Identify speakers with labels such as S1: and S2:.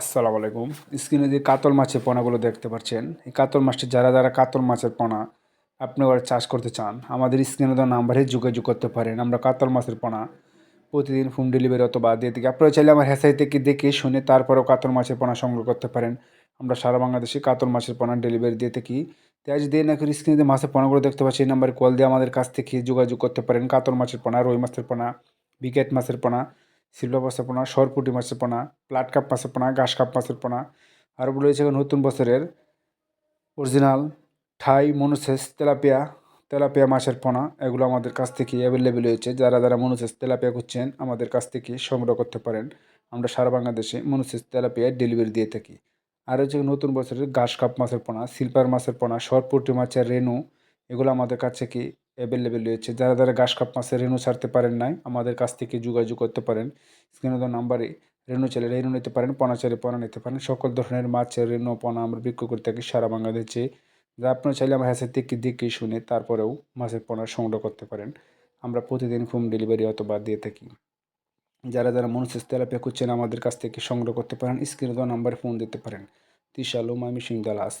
S1: আসসালামু আলাইকুম। স্ক্রিনে যে কাতল মাছের পোনাগুলো দেখতে পাচ্ছেন, এই কাতল মাছটি যারা যারা কাতল মাছের পোনা আপনি ওরা চাষ করতে চান, আমাদের স্ক্রিনে দেওয়া নাম্বারে যোগাযোগ করতে পারেন। আমরা কাতল মাছের পোনা প্রতিদিন হোম ডেলিভারি অথবা দিয়ে থাকি। আপনারা চাইলে আমার হেসাই থেকে দেখে শুনে তারপরেও কাতল মাছের পোনা সংগ্রহ করতে পারেন। আমরা সারা বাংলাদেশে কাতল মাছের পোনা ডেলিভারি দিয়ে থাকি। তাই আজ দিয়ে নাকি স্ক্রিনে যে মাছের পোনাগুলো দেখতে পাচ্ছি এই নাম্বারে কল দিয়ে আমাদের কাছ থেকে যোগাযোগ করতে পারেন। কাতল মাছের পোনা, রুই মাছের পোনা, বিকেট মাছের পোনা সিলভার মাছের পোনা, সরপুটি মাছের পোনা, প্লাট কাপ মাছের পোনা, ঘাস কাপ মাছের পোনা। আরও রয়েছে নতুন বছরের অরিজিনাল ঠাই মনুসেস তেলাপিয়া তেলাপিয়া মাছের পোনা। এগুলো আমাদের কাছ থেকে অ্যাভেলেবেল হয়েছে। যারা যারা মনুসেস তেলাপিয়া করছেন আমাদের কাছ থেকে সংগ্রহ করতে পারেন। আমরা সারা বাংলাদেশে মনুসেস তেলাপিয়া ডেলিভারি দিয়ে থাকি। আর হচ্ছে নতুন বছরের ঘাস কাপ মাছের পোনা সিলভার মাছের পোনা, সরপুটি মাছের রেনু এগুলো আমাদের কাছে কি অ্যাভেলেবেল রয়েছে। যারা যারা ঘাস কাপ মাছের রেনু ছাড়তে পারেন নাই, আমাদের কাছ থেকে যোগাযোগ করতে পারেন। স্ক্রিনে দেওয়া নাম্বারে রেনু চাইলে রেনু নিতে পারেন, পোনা চাইলে পোনা নিতে পারেন। সকল ধরনের মাছের রেনু পোনা আমরা বিক্রি করে থাকি সারা বাংলাদেশে। যা আপনারা চাইলে আমার হ্যাসের থেকে দেখে শুনে তারপরেও মাছের পোনা সংগ্রহ করতে পারেন। আমরা প্রতিদিন হোম ডেলিভারি অথবা দিয়ে থাকি। যারা যারা মনুষ্য তেলাপিয়া করছেন, আমাদের কাছ থেকে সংগ্রহ করতে পারেন। স্ক্রিনে দেওয়া নাম্বারে ফোন দিতে পারেন। তিশালু, মামি সিং দালাস